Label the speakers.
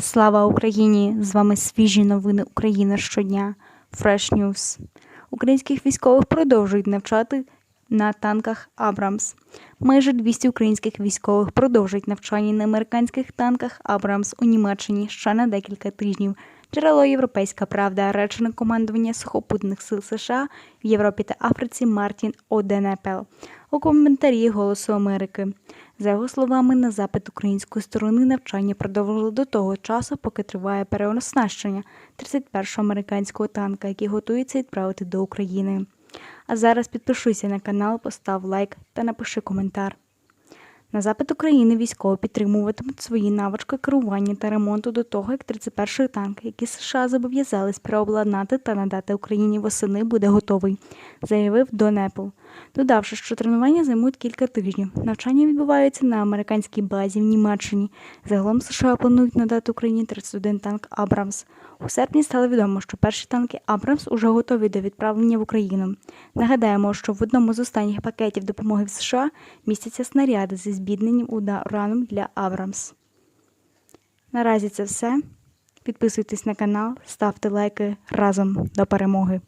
Speaker 1: Слава Україні! З вами свіжі новини Україна щодня. Fresh News. Українських військових продовжують навчати на танках Абрамс. Майже 200 українських військових продовжують навчання на американських танках Абрамс у Німеччині ще на декілька тижнів. Джерело Європейська Правда, речник командування сухопутних сил США в Європі та Африці Мартін Оденепел у коментарі Голосу Америки. За його словами, на запит української сторони навчання продовжили до того часу, поки триває переоснащення 31-го американського танка, який готується відправити до України. А зараз підпишися на канал, постав лайк та напиши коментар. На запит України військові підтримуватимуть свої навички керування та ремонту до того, як 31-й танк, який США зобов'язались переобладнати та надати Україні восени, буде готовий, заявив Донепл. Додавши, що тренування займуть кілька тижнів. Навчання відбуваються на американській базі в Німеччині. Загалом США планують надати Україні 31 танк Абрамс. У серпні стало відомо, що перші танки Абрамс уже готові до відправлення в Україну. Нагадаємо, що в одному з останніх пакетів допомоги в США містяться снаряди зі збідненням ураном для Абрамс. Наразі це все. Підписуйтесь на канал, ставте лайки разом до перемоги.